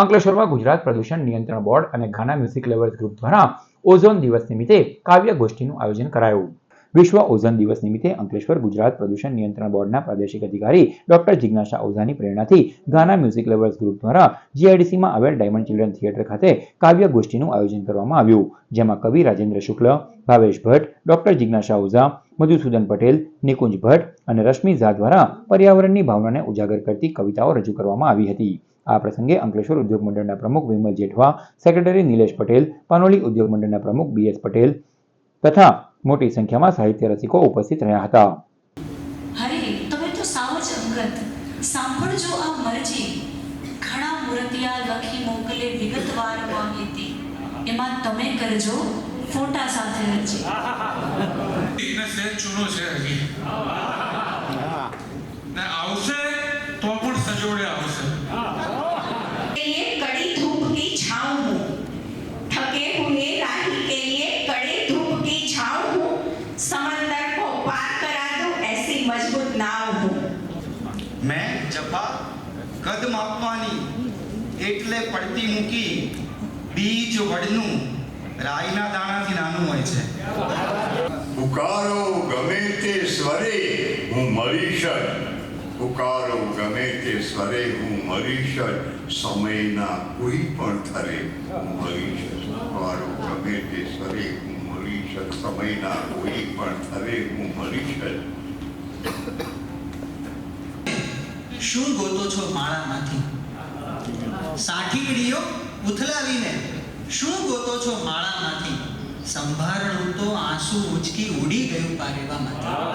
અંકલેશ્વરમાં ગુજરાત પ્રદૂષણ નિયંત્રણ બોર્ડ અને ઘાના મ્યુઝિક લેવર્સ ગ્રુપ દ્વારા ઓઝોન દિવસ નિમિત્તે કાવ્ય ગોષ્ઠીનું આયોજન કરાયું. વિશ્વ ઓઝોન દિવસ નિમિત્તે અંકલેશ્વર ગુજરાત પ્રદૂષણ નિયંત્રણ બોર્ડના પ્રાદેશિક અધિકારી ડોક્ટર જિજ્ઞાસા ઓઝાની પ્રેરણાથી ગાના મ્યુઝિક લવર્સ ગ્રુપ દ્વારા જીઆઈડીસીમાં આવેલ ડાયમંડ ચિલ્ડ્રન થિયેટર ખાતે કાવ્ય ગોષ્ઠીનું આયોજન કરવામાં આવ્યું, જેમાં કવિ રાજેન્દ્ર શુક્લ, ભાવેશ ભટ્ટ, ડોક્ટર જિજ્ઞાસા ઓઝા, મધુસૂદન પટેલ, નિકુંજ ભટ્ટ અને રશ્મિ ઝા દ્વારા પર્યાવરણની ભાવનાને ઉજાગર કરતી કવિતાઓ રજૂ કરવામાં આવી હતી. આ પ્રસંગે અંકલેશ્વર ઉદ્યોગ મંડળના પ્રમુખ વિમલ જેઠવા સેક્રેટરી નિલેશ પટેલ પાનોલી ઉદ્યોગ મંડળના પ્રમુખ બીએસ પટેલ તથા મોટી સંખ્યામાં સાહિત્ય રસિકો ઉપસ્થિત રહ્યા હતા. હરે તમે તો સાવ જ અંગત. સાંભળજો આ મરજી. ઘણા મૂર્તિયા લખી મોકલે વિગતવાર માહિતી. એમાં તમે કરજો ફોટા સાથે રચી ફિટનેસ ચૂનો છે હજી. મેં જપા કદ માપવાની એટલે પડતી મૂકી બીજ વડનું રાઈના દાણાથી નાનું હોય છે પુકારો ગમે તે સ્વરે હું મરીશ જ. પુકારો ગમે તે સ્વરે હું જ. સમયના કોઈ પણ થરે હું મરીશ જ. પુકારો ગમે તે સ્વરે હું જ. સમયના કોઈ પણ થરે હું જ. શું ગોતો છો માળામાંથી? સાઠીકડીઓ ઉથલાવીને શું ગોતો છો માળામાંથી? સંભારણું તો આંસુ ઉચકી ઉડી ગયું પારેવામાંથી